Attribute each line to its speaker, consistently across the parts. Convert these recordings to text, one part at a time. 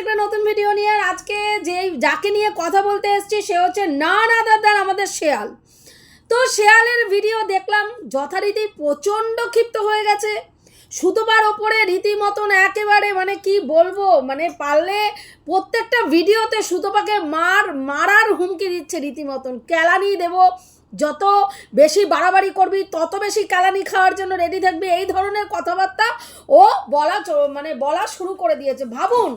Speaker 1: একটা নতুন ভিডিও নিয়ে আর আজকে যে যাকে নিয়ে কথা বলতে এসেছি, সে হচ্ছে না না দাদার আমাদের শেয়াল। তো শেয়ালের ভিডিও দেখলাম, যথারীতি প্রচণ্ড ক্ষিপ্ত হয়ে গেছে। সুতোবার ওপরে রীতিমতন একেবারে মানে কি বলব মানে পারলে প্রত্যেকটা ভিডিওতে সুতোপাকে মার, মারার হুমকি দিচ্ছে রীতিমতন। কেলানি দেব, যত বেশি বাড়াবাড়ি করবি, তত বেশি কেলানি খাওয়ার জন্য রেডি থাকবি। এই ধরনের কথাবার্তা ও বলা মানে বলা শুরু করে দিয়েছে। ভাবুন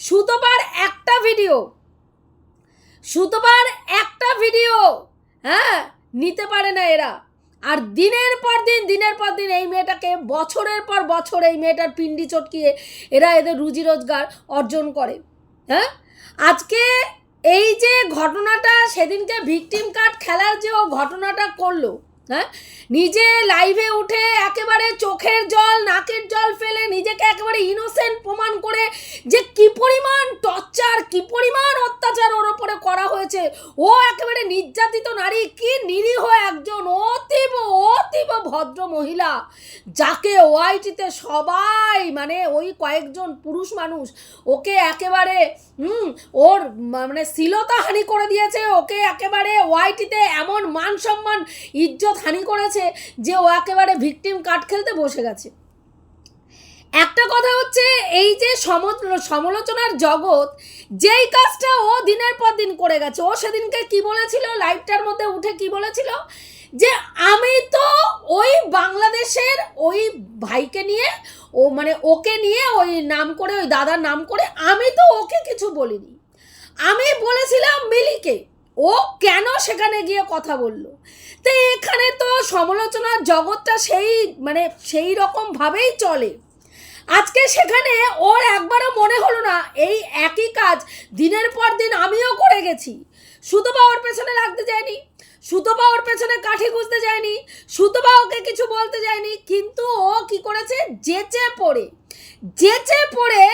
Speaker 1: সুতোবার একটা ভিডিও সুতোবার একটা ভিডিও হ্যাঁ নিতে পারে না এরা। আর দিনের পর দিন, দিনের পর দিন এই মেয়েটাকে বছরের পর বছর এই মেয়েটার পিন্ডি চটকিয়ে এরা এদের রুজি রোজগার অর্জন করে। হ্যাঁ আজকে এই যে ঘটনাটা সেদিনকে ভিকটিম কার্ড খেলার যে ও ঘটনাটা করল হ্যাঁ? নিজে লাইভে উঠে একেবারে চোখের জল, নাকের জল ফেলে নিজেকে একেবারে ইনোসেন্ট প্রমাণ করে যে কি পরিমাণ টর্চার কি পরিমাণ অত্যাচার ওর ওপরে করা হয়েছে। ও একেবারে নির্যাতিত নারী, কি নিরীহ একজন অতীব অতীব ভদ্র মহিলা, যাকে ওয়াইটিতে সবাই মানে ওই কয়েকজন পুরুষ মানুষ, ওকে একেবারে, হুম, ওর মানে শ্লীলতা হানি করে দিয়েছে। ওকে একেবারে ওয়াইটিতে এমন মান সম্মান, ইজ্জত হানি করেছে যে ও একেবারে ভিকটিম কাট খেলতে বসে গেছে। একটা কথা হচ্ছে, এই যে সম- সমালোচনার জগৎ, যেই কাজটা ও দিনের পর দিন করে গেছে, ও সেদিনকে কি বলেছিল, লাইভটার মধ্যে উঠে কি বলেছিল? যে আমি তো ওই বাংলাদেশের ওই ভাইকে নিয়ে, ও মানে ওকে নিয়ে ওই নাম করে, ওই দাদার নাম করে, আমি তো ওকে কিছু বলিনি। আমি বলেছিলাম মিলিকে, ও কেন সেখানে গিয়ে কথা বলল? তো এখানে তো সমালোচনার জগৎটা সেই মানে সেই রকম ভাবেই চলে। আজকে সেখানে ওর একবারও মনে হলো না, এই একই কাজ দিনের পর দিন আমিও করে গেছি। শুধু বা ওর পেছনে লাগতে যায়নি সুতোবা ওর পেছনে কাঠি খুঁজতে যায়নি সুতোবা ওকে কিছু বলতে যায়নি, কিন্তু ও কি করেছে? যেচে পড়ে যেচে পড়ে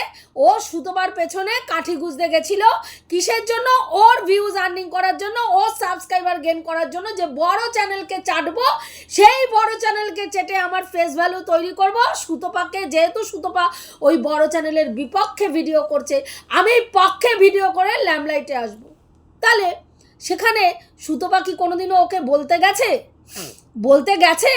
Speaker 1: ও সুতোবার পেছনে কাঠি গুঁজতে গেছিল। কিসের জন্য? ওর ভিউজ আর্নিং করার জন্য, ওর সাবস্ক্রাইবার গেন করার জন্য যে বড় চ্যানেলকে চাটবো, সেই বড় চ্যানেলকে চেটে আমার ফেস ভ্যালু তৈরি করব। সুতোপাকে যেহেতু সুতোপা ওই বড় চ্যানেলের বিপক্ষে ভিডিও করছে, আমি পক্ষে ভিডিও করে ল্যামলাইটে আসব। তাহলে সেখানে সুতোপা কি কোনোদিনও ওকে বলতে গেছে? বলতে গেছে?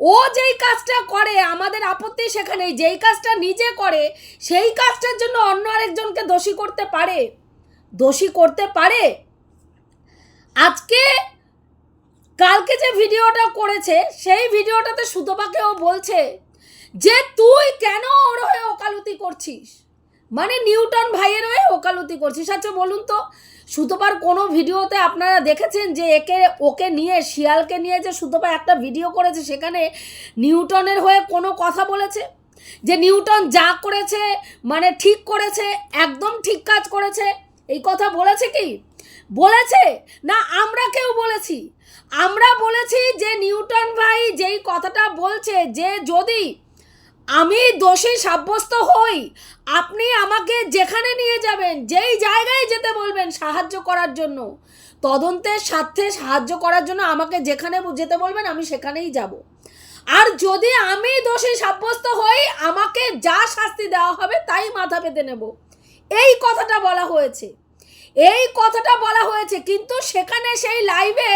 Speaker 1: ও যেই কাজটা করে আমাদের আপত্তি সেখানে যেই কাজটা নিজে করে সেই কাজটার জন্য অন্য আরেকজনকে দোষী করতে পারে। দোষী করতে পারে? আজকে কালকে যে ভিডিওটা করেছে সেই ভিডিওটাতে সুতপাকে ও বলছে যে তুই কেন ওর হয়ে ওকালতি করছিস? মানে নিউটন ভাইয়ের হয়ে ওকালতি করছিস আচ্ছা বলুন তো, সুতপার কোনো ভিডিওতে আপনারা দেখেছেন যে একে, ওকে নিয়ে, শিয়ালকে নিয়ে যে সুতপা একটা ভিডিও করেছে, সেখানে নিউটনের হয়ে কোনো কথা বলেছে? যে নিউটন যা করেছে মানে ঠিক করেছে, একদম ঠিক কাজ করেছে, এই কথা বলেছে কি? বলেছে? না, আমরা কেউ বলেছি। আমরা বলেছি যে নিউটন ভাই যেই কথাটা বলছে, যে যদি আমি দোষী সাব্যস্ত হই। আপনি আমাকে যেখানে নিয়ে যাবেন, যেই জায়গায় যেতে বলবেন সাহায্য করার জন্য, তদন্তের স্বার্থে সাহায্য করার জন্য আমাকে যেখানে যেতে বলবেন, আমি সেখানেই যাব। আর যদি আমি দোষী সাব্যস্ত হই, আমাকে যা শাস্তি দেওয়া হবে তাই মাথা পেতে নেব। এই কথাটা বলা হয়েছে। এই কথাটা বলা হয়েছে, কিন্তু সেখানে সেই লাইভে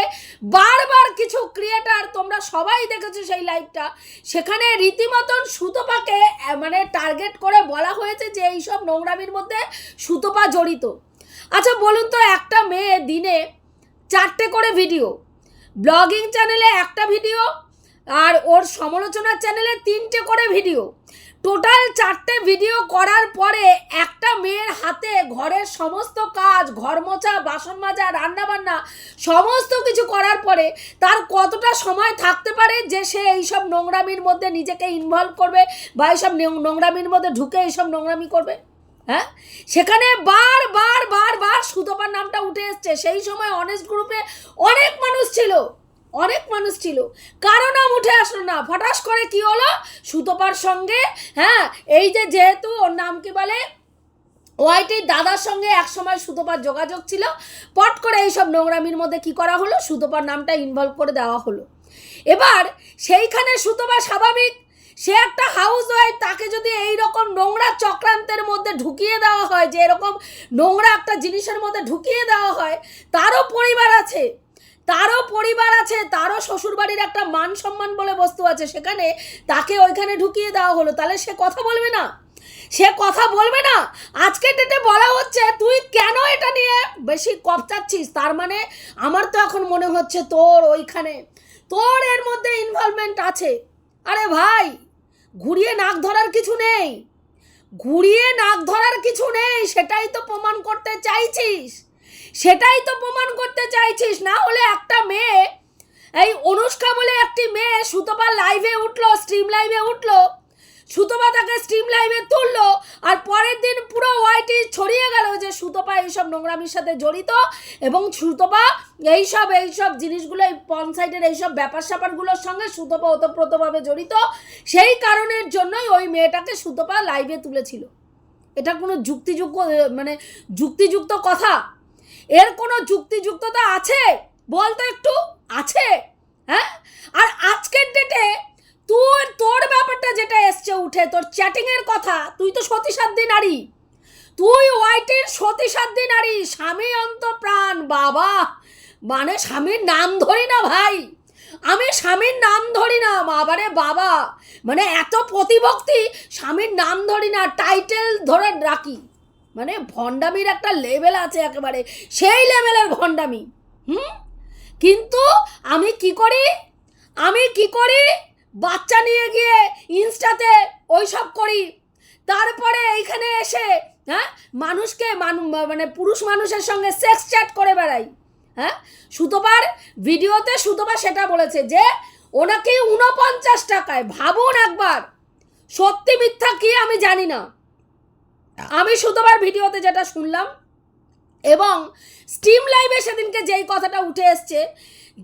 Speaker 1: বারবার কিছু ক্রিয়েটার তোমরা সবাই দেখেছ সেই লাইভটা সেখানে রীতিমতন সুতোপাকে মানে টার্গেট করে বলা হয়েছে যে এইসব নোংরামির মধ্যে সুতোপা জড়িত। আচ্ছা বলুন তো একটা মেয়ে দিনে চারটে করে ভিডিও ব্লগিং চ্যানেলে একটা ভিডিও আর ওর সমালোচনার চ্যানেলে তিনটে করে ভিডিও টোটাল চারটে ভিডিও করার পরে একটা মেয়ের হাতে ঘরের সমস্ত কাজ, ঘর মোছা, বাসন মাজা, রান্না বান্না সমস্ত কিছু করার পরে তার কতটা সময় থাকতে পারে যে সে এইসব নোংরামির মধ্যে নিজেকে ইনভলভ করবে বা এইসব নোংরামির মধ্যে ঢুকে এইসব নোংরামি করবে? হ্যাঁ? সেখানে বার বার বার বার সুতপার নামটা উঠে এসছে। সেই সময় অনেস্ট গ্রুপে অনেক মানুষ ছিল। অনেক মানুষ ছিল। কারও নাম উঠে আসলো না। ফটাস করে কি হলো? সুতপার সঙ্গে হ্যাঁ এই যে যেহেতু ওর নাম কি বলে? ওয়াইটির দাদার সঙ্গে একসময় সুতোপার যোগাযোগ ছিল। পট করে এইসব নোংরামির মধ্যে কি করা হলো? সুতোপার নামটা ইনভলভ করে দেওয়া হলো। এবার সেইখানে সুতোপা স্বাভাবিক, সে একটা হাউস ওয়াইফ তাকে যদি এই রকম নোংরা চক্রান্তের মধ্যে ঢুকিয়ে দেওয়া হয়, যে এরকম নোংরা একটা জিনিসের মধ্যে ঢুকিয়ে দেওয়া হয়, তারও পরিবার আছে। তারও পরিবার আছে, তারও শ্বশুরবাড়ির একটা মান সম্মান বলে বস্তু আছে, সেখানে তাকে ওইখানে ঢুকিয়ে দেওয়া হলো। তাহলে সে কথা বলবে না? সে কথা বলবে না? আজকে ডেটে বলা হচ্ছে, তুই কেন এটা নিয়ে বেশি কপচাচ্ছিস? তার মানে আমার তো এখন মনে হচ্ছে তোর ওইখানে, তোর এর মধ্যে ইনভলভমেন্ট আছে। আরে ভাই, ঘুরিয়ে নাক ধরার কিছু নেই। ঘুরিয়ে নাক ধরার কিছু নেই, সেটাই তো প্রমাণ করতে চাইছিস। সেটাই তো প্রমাণ করতে চাইছিস। না হলে একটা মেয়ে, এই অনুষ্কা বলে একটি মেয়ে সুতপা লাইভে উঠল স্ট্রিম লাইভে উঠল, সুতপা তাকে স্ট্রিম লাইভে তুললো, আর পরের দিন পুরো ওয়াইটি ছড়িয়ে গেল যে সুতপা এইসব নোংরামির সাথে জড়িত এবং সুতপা এইসব এইসব জিনিসগুলো, এই পঞ্চায়েতের এইসব ব্যাপার স্যাপারগুলোর সঙ্গে সুতপা ওতপ্রোতভাবে জড়িত। সেই কারণের জন্যই ওই মেয়েটাকে সুতপা লাইভে তুলেছিল। এটা কোনো যুক্তিযুক্ত মানে যুক্তিযুক্ত কথা? এর কোনো যুক্তিযুক্ততা আছে? বলতো একটু। আছে। হ্যাঁ? আর আজকের ডেটে তোর তোর ব্যাপারটা যেটা এসছে উঠে, তোর চ্যাটিং এর কথা, তুই তো সতীসাধ্যী নারী। তুই ওয়াইটির সতীসাধ্যী নারী, স্বামী অন্ত প্রাণ বাবা। মানে স্বামীর নাম ধরি না ভাই। আমি স্বামীর নাম ধরি না, বাবারে বাবা। মানে এত প্রতিভক্তি, স্বামীর নাম ধরি না টাইটেল ধরে রাখি। মানে ভণ্ডামির একটা লেভেল আছে একেবারে। সেই লেভেলের ভণ্ডামি। হুম? কিন্তু আমি কি করি? আমি কি করি? বাচ্চা নিয়ে গিয়ে ইনস্টাতে ওই সব করি। তারপরে এইখানে এসে হ্যাঁ মানুষকে মানু পুরুষ মানুষের সঙ্গে সেক্স চ্যাট করে বেড়াই। হ্যাঁ? সুতোবার ভিডিওতে সুতোবা সেটা বলেছে যে, ওনাকে উনপঞ্চাশ টাকায়, ভাবুন একবার, সত্যি মিথ্যা কি আমি জানি না। আমি সুতোবার ভিডিওতে যেটা শুনলাম, এবং স্টিম লাইভে সেদিনকে যেই কথাটা উঠে এসছে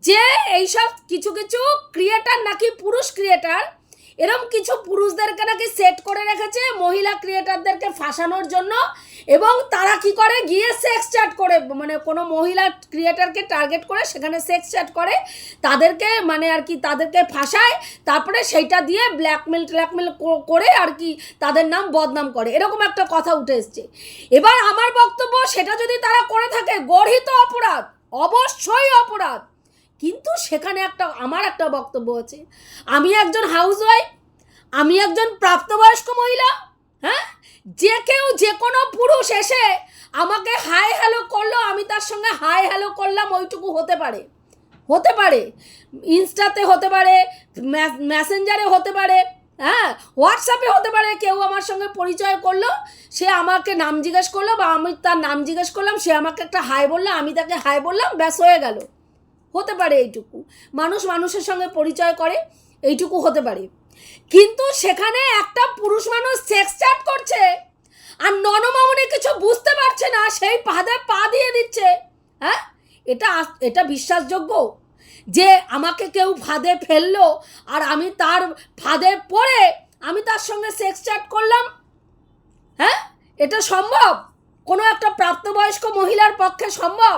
Speaker 1: যে এইসব কিছু কিছু ক্রিয়েটার নাকি পুরুষ ক্রিয়েটার এরম কিছু পুরুষদেরকে নাকি সেট করে রেখেছে, মহিলা ক্রিয়েটারদেরকে ফাঁসানোর জন্য। এবং তারা কি করে? গিয়ে সেক্স চ্যাট করে মানে কোনো মহিলা ক্রিয়েটারকে টার্গেট করে সেখানে সেক্স চ্যাট করে। তাদেরকে মানে আর কি তাদেরকে ফাঁসায়, তারপরে সেইটা দিয়ে ব্ল্যাকমেল ট্ল্যাকমেল করে আর কি তাদের নাম বদনাম করে। এরকম একটা কথা উঠে এসছে। এবার আমার বক্তব্য, সেটা যদি তারা করে থাকে, গর্হিত অপরাধ, অবশ্যই অপরাধ। কিন্তু সেখানে একটা, আমার একটা বক্তব্য আছে। আমি একজন হাউসওয়াইফ আমি একজন প্রাপ্তবয়স্ক মহিলা হ্যাঁ? যে কেউ যে কোনো পুরুষ এসে আমাকে হাই হ্যালো করল, আমি তার সঙ্গে হাই হ্যালো করলাম, ওইটুকু হতে পারে। হতে পারে। ইনস্টাতে হতে পারে মেসেঞ্জারে হতে পারে হ্যাঁ? হোয়াটসঅ্যাপে হতে পারে, কেউ আমার সঙ্গে পরিচয় করল, সে আমাকে নাম জিজ্ঞেস করল বা আমি তার নাম জিজ্ঞেস করলাম, সে আমাকে একটা হাই বলল, আমি তাকে হাই বললাম, ব্যাস হয়ে গেল। হতে পারে এইটুকু। মানুষ মানুষের সঙ্গে পরিচয় করে, এইটুকু হতে পারে। কিন্তু সেখানে একটা পুরুষ মানুষ সেক্স চ্যাট করছে আর ননমামনি কিছু বুঝতে পারছে না, সেই পাদে পা দিয়ে দিচ্ছে। হ্যাঁ? এটা এটা বিশ্বাসযোগ্য? যে আমাকে কেউ ফাঁদে ফেলল আর আমি তার ফাঁদে পড়ে আমি তার সঙ্গে সেক্স চ্যাট করলাম? হ্যাঁ? এটা সম্ভব? কোনো একটা প্রাপ্তবয়স্ক মহিলার পক্ষে সম্ভব?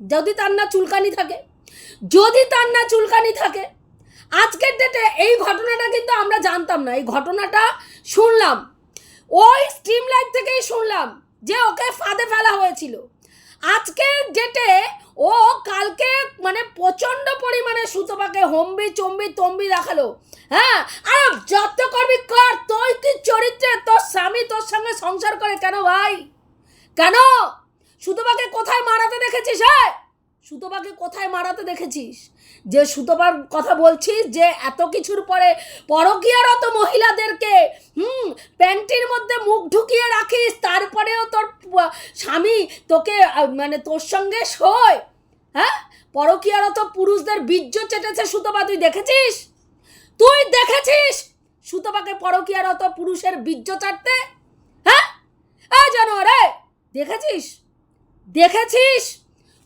Speaker 1: যদি তার না চুলকানি থাকে। যদি তার না চুলকানি থাকে, আজকের ডেটে এই ঘটনাটা কিন্তু আমরা জানতাম না, এই ঘটনাটা শুনলাম। ওই স্ট্রিম লাইট থেকেই শুনলাম যে ওকে ফাঁদে ফেলা হয়েছিল। আজকের ডেটে ও কালকে মানে প্রচণ্ড পরিমাণে সুতপাকে হম্বি, চম্বি, তম্বি দেখাল। হ্যাঁ আর যত করবি কর তুই কি চরিত্রে তোর স্বামী তোর সঙ্গে সংসার করে কেন ভাই? কেন? সুতপাকে কোথায় মারাতে দেখেছিস হ্যাঁ? সুতোপাকে কোথায় মারাতে দেখেছিস? যে সুতোপার কথা বলছিস, যে এত কিছুর পরে পরকীয়ারত মহিলাদেরকে, হুম, প্যান্টির মধ্যে মুখ ঢুকিয়ে রাখিস, তারপরেও তোর স্বামী তোকে মানে তোর সঙ্গে শোয়। হ্যাঁ? পরকীয়ারত পুরুষদের বীর্য চেটেছে সুতোপা তুই দেখেছিস? তুই দেখেছিস সুতোপাকে পরকীয়ারত পুরুষের বীর্য চাটতে? হ্যাঁ? জানো রে দেখেছিস? দেখেছিস?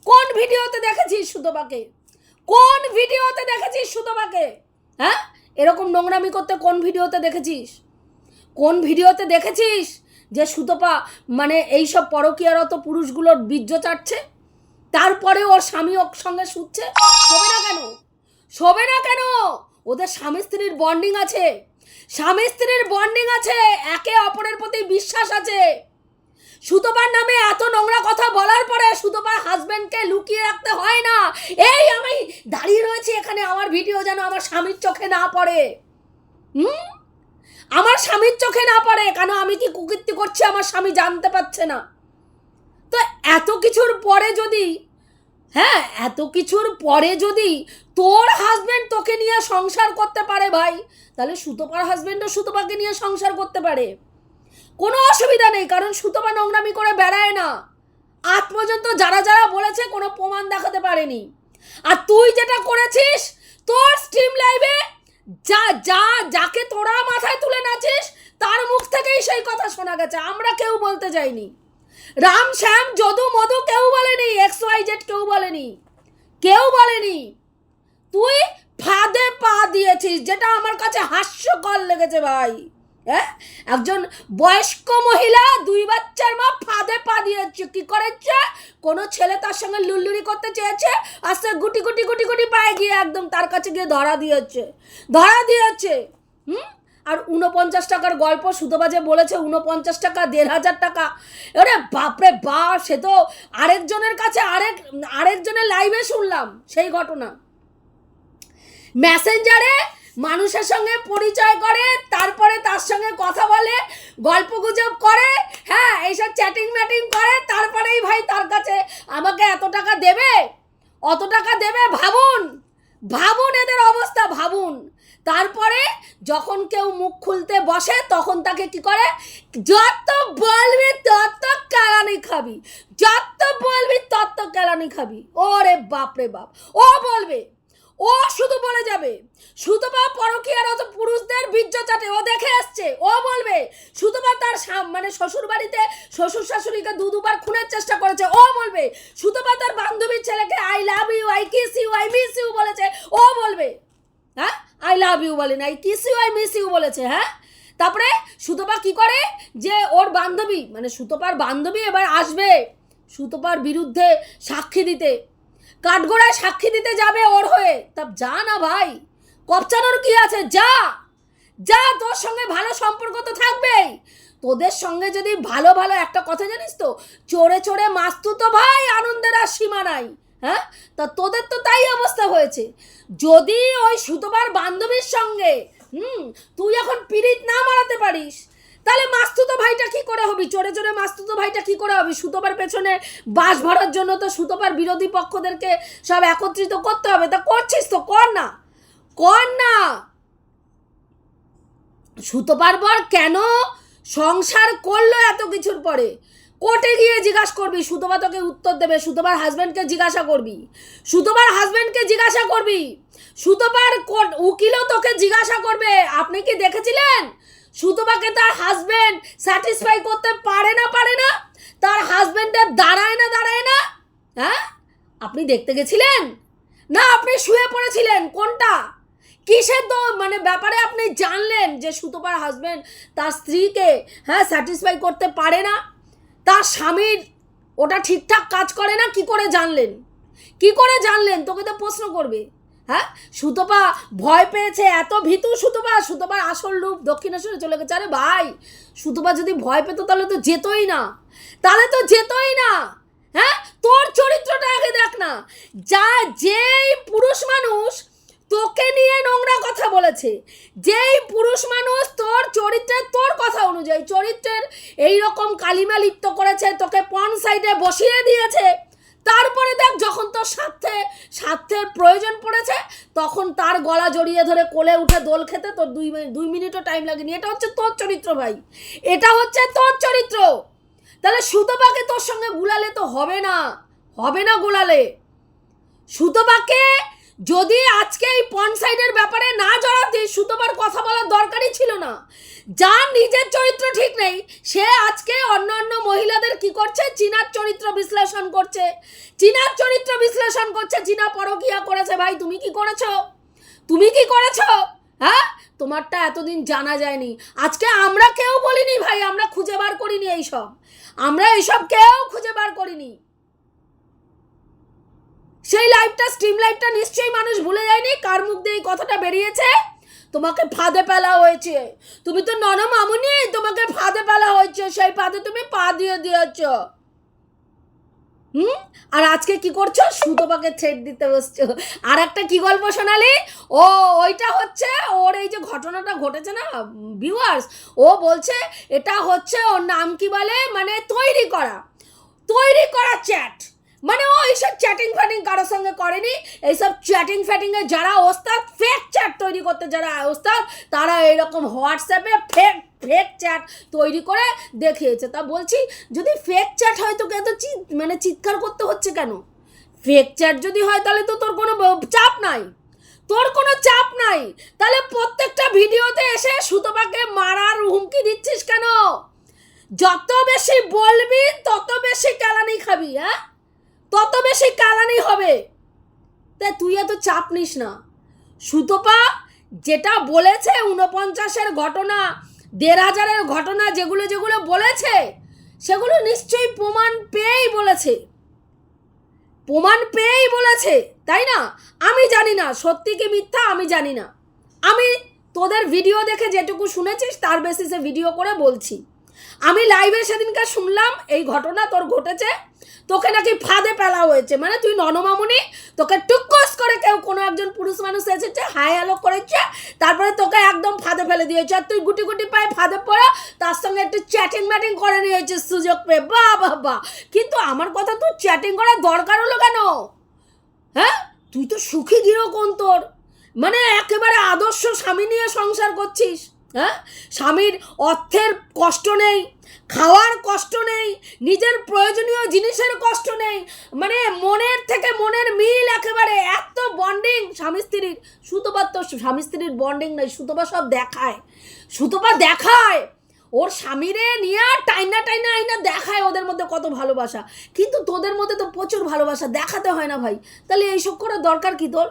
Speaker 1: কোন ভিডিওতে দেখেছিস সুতপাকে? কোন ভিডিওতে দেখেছিস সুতপাকে? হ্যাঁ? এরকম নোংরামি করতে কোন ভিডিওতে দেখেছিস? কোন ভিডিওতে দেখেছিস যে সুতপা মানে এইসব পরকীয়ারত পুরুষগুলোর বীর্য চাটছে? তারপরে ওর স্বামী ওর সঙ্গে শুচ্ছে? শোবে না কেন? শোবে না কেন? ওদের স্বামী স্ত্রীর বন্ডিং আছে। স্বামী স্ত্রীর বন্ডিং আছে। একে অপরের প্রতি বিশ্বাস আছে। সুতোপার নামে এত নোংরা কথা বলার পরে সুতোপার হাজবেন্ডকে লুকিয়ে রাখতে হয় না। এই আমি দাঁড়িয়ে রয়েছি এখানে, আমার ভিডিও যেন আমার স্বামীর চোখে না পড়ে। হুম? আমার স্বামীর চোখে না পড়ে, কেন আমি কি কুকীর্তি করছি আমার স্বামী জানতে পারছে না। তো এত কিছুর পরে যদি হ্যাঁ এত কিছুর পরে যদি তোর হাজবেন্ড তোকে নিয়ে সংসার করতে পারে ভাই, তাহলে সুতোপার হাজবেন্ডও সুতোপাকে নিয়ে সংসার করতে পারে। কোনো অসুবিধা নেই, কারণ সুতোপা নোংরামি করে বেড়ায় না। আজ পর্যন্ত যারা যারা বলেছে কোনো প্রমাণ দেখাতে পারেনি। আর তুই যেটা করেছিস, তোর স্ট্রিম লাইভে যা যা, যাকে তোরা মাথায় তুলে নাচিস, তার মুখ থেকেই সেই কথা শোনা গেছে। আমরা কেউ বলতে যাইনি। রাম, শ্যাম, যদু, মধু কেউ বলেনি এক্স ওয়াই জেড কেউ বলেনি। কেউ বলেনি। তুই ফাঁদে পা দিয়েছিস, যেটা আমার কাছে হাস্যকর লেগেছে ভাই। হ্যাঁ? একজন বয়স্ক মহিলা দুই বাচ্চার মা ফাঁদে পা দিয়েছে। কি করেছে? কোনো ছেলে তার সঙ্গে লুল্লুরি করতে চেয়েছে আর সে গুটি গুটি গুটি গুটি পায়ে গিয়ে একদম তার কাছে গিয়ে ধরা দিয়েছে। ধরা দিয়েছে। হুম? আর উনপঞ্চাশ টাকার গল্প সুতোবাজে বলেছে উনপঞ্চাশ টাকা, দেড় হাজার টাকা। এবারে বাপরে বাপ, সে তো আরেকজনের কাছে আরেক, আরেকজনের লাইভে শুনলাম সেই ঘটনা। মেসেঞ্জারে মানুষের সঙ্গে পরিচয় করে, তারপরে তার সঙ্গে কথা বলে, গল্প গুজব করে হ্যাঁ এইসব চ্যাটিং ম্যাটিং করে, তারপরেই ভাই তার কাছে আমাকে এত টাকা দেবে? অত টাকা দেবে ভাবুন ভাবুন এদের অবস্থা, ভাবুন। তারপরে যখন কেউ মুখ খুলতে বসে, তখন তাকে কি করে? যত বলবি তত কেলানি খাবি, যত বলবি তত কেলানি খাবি। ওরে বাপ রে বাপ, ও বলবে ও শুধু বলে যাবে। সুতপা পরকীয়ার অত পুরুষদের বীর্য চাটে। ও দেখে আসছে, ও বলবে সুতপা তার মানে শ্বশুর বাড়িতে শ্বশুর শাশুড়িকে দু দুবার খুনের চেষ্টা করেছে। ও বলবে সুতপা তার বান্ধবীর ছেলেকে I love you I kiss you I miss you বলেছে। ও বলবে হ্যাঁ? আই লাভ ইউ বলে না I kiss you I miss you বলেছে হ্যাঁ? তারপরে সুতপা কি করে? যে ওর বান্ধবী মানে সুতপার বান্ধবী এবার আসবে সুতপার বিরুদ্ধে সাক্ষী দিতে। কাঠগোড়ায় সাক্ষী দিতে যাবে ওর হয়ে। তা যা না ভাই, কপচানোর কি আছে? যা যা, তোর সঙ্গে ভালো সম্পর্ক তো থাকবেই। তোদের সঙ্গে যদি ভালো ভালো একটা কথা জানিস তো চড়ে চড়ে মাস্তু তো ভাই, আনন্দের আর সীমা নাই হ্যাঁ? তা তোদের তো তাই অবস্থা হয়েছে। যদি ওই সুতোবার বান্ধবীর সঙ্গে, হুম, তুই এখন পিরিত না মারাতে পারিস তাহলে মাস্তুতো ভাইটা কি করে হবি? চড়ে চড়ে মাস্তুতো ভাইটা কি করে হবি? সুতোবার পেছনে বাস ভরার জন্য তো সুতোবার বিরোধী পক্ষদেরকে সব একত্রিত করতে হবে। তা করছিস তো, কর না। কর না। সুতোপার বর কেন সংসার করল এত কিছুর পরে? কোর্টে গিয়ে জিজ্ঞাসা করবি সুতোবা তোকে উত্তর দেবে সুতোবার হাজব্যান্ডকে জিজ্ঞাসা করবি। সুতোবার হাজব্যান্ডকে জিজ্ঞাসা করবি। সুতোবার উকিলও তোকে জিজ্ঞাসা করবে। আপনি কি দেখেছিলেন? সুতোবাকে তার হাজব্যান্ড স্যাটিসফাই করতে পারে না পারে না, তার হাজব্যান্ডের দাঁড়ায় না দাঁড়ায় না। হ্যাঁ? আপনি দেখতে গেছিলেন? না, আপনি শুয়ে পড়েছিলেন। কোনটা? কিসের তো মানে ব্যাপারে আপনি জানলেন যে সুতোপার হাজবেন্ড তার স্ত্রীকে হ্যাঁ স্যাটিসফাই করতে পারে না? তার স্বামীর ওটা ঠিকঠাক কাজ করে না? কি করে জানলেন? কি করে জানলেন? তোকে তো প্রশ্ন করবে। হ্যাঁ? সুতপা ভয় পেয়েছে, এত ভীতু সুতপা। সুতপার আসল রূপ দক্ষিণেশ্বরে চলে গেছে। আরে ভাই, সুতপা যদি ভয় পেত তাহলে তো যেতই না। তাহলে তো যেতই না। হ্যাঁ? তোর চরিত্রটা আগে দেখ না। যা যেই পুরুষ মানুষ তোকে নিয়ে নোংরা কথা বলেছে, যেই পুরুষ মানুষ তোর চরিত্রের, তোর কথা অনুযায়ী চরিত্রের এই রকম কালিমা লিপ্ত করেছে, তোকে পন সাইডে বসিয়ে দিয়েছে, তারপরে দেখ যখন স্বার্থের প্রয়োজন পড়েছে, তখন তার গলা জড়িয়ে ধরে কোলে উঠে দোল খেতে তোর দুই দুই মিনিটও টাইম লাগেনি। এটা হচ্ছে তোর চরিত্র ভাই। এটা হচ্ছে তোর চরিত্র। তাহলে সুতপাকে তোর সঙ্গে গুলালে তো হবে না। হবে না গুলালে। সুতপাকে যদি আজকে এই পন সাইডের ব্যাপারে না জড়াতে সুতোবার কথা বলার দরকারই ছিল না। যার নিজের চরিত্র ঠিক নেই, সে আজকে অন্য অন্য মহিলাদের কি করছে? চীনার চরিত্র বিশ্লেষণ করছে। চীনার চরিত্র বিশ্লেষণ করছে। চীনা পরকিয়া করেছে ভাই, তুমি কি করেছ? তুমি কি করেছ? হ্যাঁ? তোমারটা এতদিন জানা যায়নি। আজকে আমরা কেউ বলিনি ভাই, আমরা খুঁজে বার করিনি এইসব। আমরা এইসব কেউ খুঁজে বার করিনি। সেই লাইভটা স্ট্রিম লাইভটা নিশ্চয়ই মানুষ ভুলে যায়নি। কার মুখ দিয়ে এই কথাটা বেরিয়েছে? তোমাকে ফাঁদে ফেলা হয়েছে। তুমি তো নন মামুনি, তোমাকে ফাঁদে ফেলা হয়েছে। সেই ফাঁদে তুমি পা দিয়ে দিয়েছ। হুম? আর আজকে কি করছ? সুতোপাকে থ্রেড দিতে বসছো। আর একটা কি গল্প শোনালি? ও, ওইটা হচ্ছে ওর এই যে ঘটনাটা ঘটেছে না ভিউয়ার্স ও বলছে, এটা হচ্ছে ওর নাম কি বলে? মানে তৈরি করা। তৈরি করা চ্যাট মানে ও এইসব চ্যাটিং ফ্যাটিং কারোর সঙ্গে করেনি। এইসব চ্যাটিং ফ্যাটিংয়ে যারা ওস্তাদ ফেক চ্যাট তৈরি করতে যারা ওস্তাদ, তারা এরকম হোয়াটসঅ্যাপে ফেক ফেক চ্যাট তৈরি করে দেখিয়েছে। তা বলছি, যদি ফেক চ্যাট হয় তোকে এত চি- মানে চিৎকার করতে হচ্ছে কেন? ফেক চ্যাট যদি হয় তাহলে তো তোর কোনো চাপ নাই। তোর কোনো চাপ নাই। তাহলে প্রত্যেকটা ভিডিওতে এসে সুতপাকে মারার হুমকি দিচ্ছিস কেন? যত বেশি বলবি, তত বেশি কালানি খাবি হ্যাঁ? তত বেশি কালানি হবে। তাই তুই এত চাপ নিস না। সুতপা, যেটা বলেছে উনপঞ্চাশের ঘটনা, দেড় হাজারের ঘটনা যেগুলো যেগুলো বলেছে, সেগুলো নিশ্চয়ই প্রমাণ পেয়েই বলেছে। প্রমাণ পেয়েই বলেছে, তাই না? আমি জানি না, সত্যি কি মিথ্যা আমি জানি না। আমি তোদের ভিডিও দেখে যেটুকু শুনেছিস, তার বেসিসে ভিডিও করে বলছি। আমি লাইভে সেদিনকার শুনলাম, এই ঘটনা তোর ঘটেছে তোকে নাকি ফাঁদে ফেলা হয়েছে। মানে তুই ননমামুনি, তোকে টুকস করে কেউ কোনো একজন পুরুষ মানুষ এসেছে, হাই হ্যালো করেছে, তারপরে তোকে একদম ফাঁদে ফেলে দিয়েছে। আর তুই গুটি গুটি পায়ে ফাঁদে পড়া তার সঙ্গে একটু চ্যাটিং ম্যাটিং করে নিয়েছিস সুযোগ পেয়ে। বা বাহ কিন্তু আমার কথা তুই চ্যাটিং করার দরকার হলো কেন? হ্যাঁ? তুই তো সুখী গৃহকোণ তোর। মানে একেবারে আদর্শ স্বামী নিয়ে সংসার করছিস। হ্যাঁ? স্বামীর অর্থের কষ্ট নেই, খাওয়ার কষ্ট নেই, নিজের প্রয়োজনীয় জিনিসের কষ্ট নেই। মানে মনের থেকে মনের মিল একেবারে, এত বন্ডিং স্বামী স্ত্রীর। সুতোবা তো স্বামী স্ত্রীর বন্ডিং নাই সুতোবা সব দেখায়। সুতোবা দেখায়, ওর স্বামীরে নিয়ে টাইনা টাইনা আইনা দেখায় ওদের মধ্যে কত ভালোবাসা। কিন্তু তোদের মধ্যে তো প্রচুর ভালোবাসা, দেখাতে হয় না ভাই। তাহলে এইসব করার দরকার কি তোর?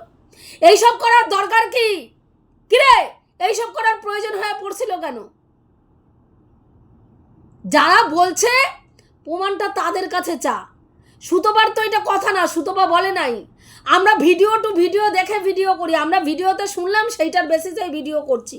Speaker 1: এইসব করার দরকার কি? কিরে এইসব করার প্রয়োজন হয়ে পড়ছিল কেন? যারা বলছে, প্রমাণটা তাদের কাছে চা। সুতোবার তো এটা কথা না সুতোবা বলে নাই। আমরা ভিডিও টু ভিডিও দেখে ভিডিও করি, আমরা ভিডিওতে শুনলাম সেইটার বেসিসেই ভিডিও করছি।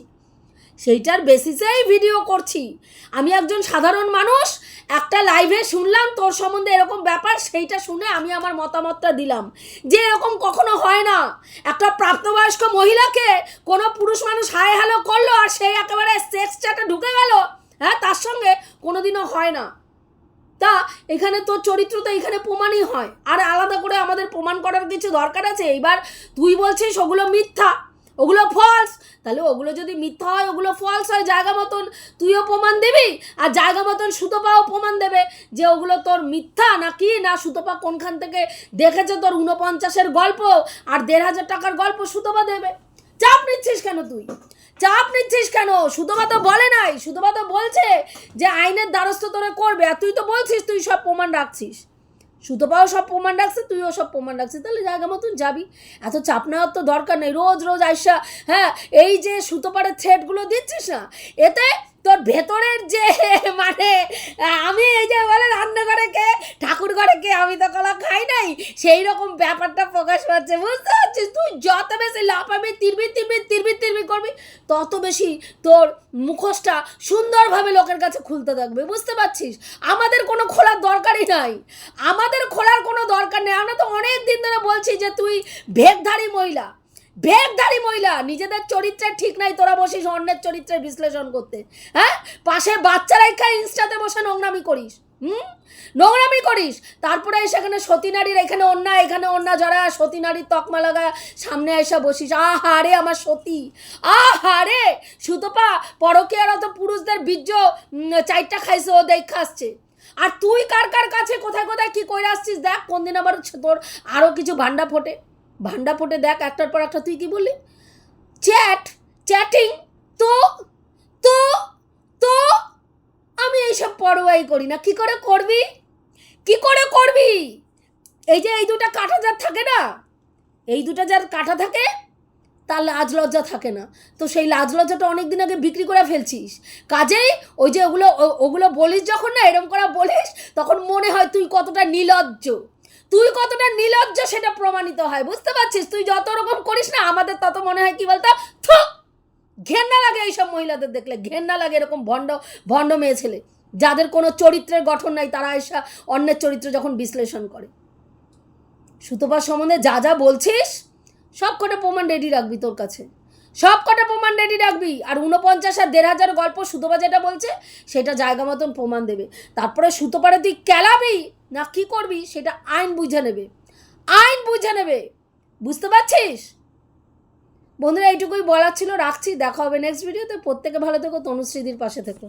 Speaker 1: সেইটার বেসিসেই ভিডিও করছি। আমি একজন সাধারণ মানুষ, একটা লাইভে শুনলাম, তোর সম্বন্ধে এরকম ব্যাপার, সেইটা শুনে আমি আমার মতামতটা দিলাম। যে এরকম কখনো হয় না। একটা প্রাপ্তবয়স্ক মহিলাকে কোনো পুরুষ মানুষ হাই হ্যালো করল আর সেই একেবারে সেক্স চ্যাটে ঢুকে গেল হ্যাঁ তার সঙ্গে কোনোদিনও হয় না। তা এখানে তোর চরিত্র তো এখানে প্রমাণই হয়। আর আলাদা করে আমাদের প্রমাণ করার কিছু দরকার আছে। এইবার তুই বলছিস ওগুলো মিথ্যা। ওগুলো ফলস তাহলে ওগুলো যদি মিথ্যা হয়, ওগুলো ফলস হয়, জায়গা মতন তুইও প্রমাণ দিবি, আর জায়গা মতন সুতোপাও প্রমাণ দেবে যে ওগুলো তোর মিথ্যা না কি, না সুতোপা কোনখান থেকে দেখেছে তোর উনপঞ্চাশের গল্প, আর দেড় হাজার টাকার গল্প সুতোপা দেবে। চাপ নিচ্ছিস কেন তুই? চাপ নিচ্ছিস কেন? সুতোপা তো বলে নাই, সুতোপা তো বলছে যে আইনের দ্বারস্থ তোরে করবে, আর তুই তো বলছিস, তুই সব প্রমাণ রাখছিস। সুতোপাও সব প্রমাণ রাখছে, তুইও সব প্রমাণ রাখছিস, তাহলে জায়গা মতন যাবি। এত চাপ নেওয়ার তো দরকার নেই, রোজ রোজ আইসা হ্যাঁ এই যে সুতোপাড়ের থ্রেডগুলো দিচ্ছিস না, এতে তোর ভেতরের যে মানে আমি এই যে বলে রান্নাঘরে কে ঠাকুর ঘরে কে আমি তো কলা খাই নাই সেই রকম ব্যাপারটা প্রকাশ পাচ্ছে, বুঝতে পারছিস? তুই যত বেশি লাফাবি, তিরবি তিরবি তিরবি তিরবি করবি, তত বেশি তোর মুখোশটা সুন্দরভাবে লোকের কাছে খুলতে থাকবে, বুঝতে পারছিস? আমাদের কোনো খোলার দরকারই নাই। আমাদের খোলার কোনো দরকার নেই। আমরা তো অনেক দিন ধরে বলছি যে তুই ভেগধারী মহিলা। ভেগধারী মহিলা। নিজেদের চরিত্রে ঠিক নাই, তোরা বসিস অন্যের চরিত্রে বিশ্লেষণ করতে। হ্যাঁ? পাশে বাচ্চারা ইনস্টাতে বসে নোংরামি করিস। হুম? নোংরামি করিস। তারপরে এসে এখানে সতী নারীর এখানে অন্যা এখানে অন্যা যারা, সতী নারীর তকমা লাগা, সামনে এসে বসিস। আহারে আমার সতী আহারে সুতপা পরকীয়ারত পুরুষদের বীর্য চারটা খাইছে ও দেখা আসছে আর তুই কার কার কাছে, কোথায় কোথায় কি করে আসছিস দেখ, কোন দিন আবার তোর আরও কিছু ভান্ডা ফোটে। ভান্ডা ফোটে দেখ, একটার পর একটা তুই কি বললি? চ্যাট, চ্যাটিং, তো তো তো আমি এইসব পরোয়াই করি না। কি করে করবি? কি করে করবি? এই যে এই দুটা কাঁটা যার থাকে না, এই দুটা যার কাঁটা থাকে, তার লাজ লজ্জা থাকে না। তো সেই লাজ লজ্জাটা অনেক দিন আগে বিক্রি করে ফেলছিস। কাজেই ওই যে ওগুলো ওগুলো বলিস যখন না, এরম করা বলিস, তখন মনে হয় তুই কতটা নিলজ্জ। তুই কতটা নিলজ্জ সেটা প্রমাণিত হয়, বুঝতে পারছিস? তুই যত রকম করিস না, আমাদের তত মনে হয় কি বলতো ঘেন্না লাগে এইসব মহিলাদের দেখলে, ঘেন্না লাগে এরকম ভণ্ড ভণ্ড মেয়ে ছেলে। যাদের কোনো চরিত্রের গঠন নাই, তারা এসা অন্যের চরিত্র যখন বিশ্লেষণ করে। সুতোপার সম্বন্ধে যা যা বলছিস, সব কটা প্রমাণ রেডি রাখবি তোর কাছে। সব কটা প্রমাণ রেডি রাখবি। আর উনপঞ্চাশ আর দেড় হাজার গল্প সুতোপা যেটা বলছে, সেটা জায়গা মতন প্রমাণ দেবে। তারপরে সুতোপারে তুই কেলাবি না কি করবি, সেটা আইন বুঝে নেবে। আইন বুঝে নেবে। বুঝতে পারছিস? বন্ধুরা, এইটুকুই বলার ছিল। রাখছি, দেখা হবে নেক্সট ভিডিওতে প্রত্যেকে ভালো থেকো, তনুশ্রীদির পাশে থেকো।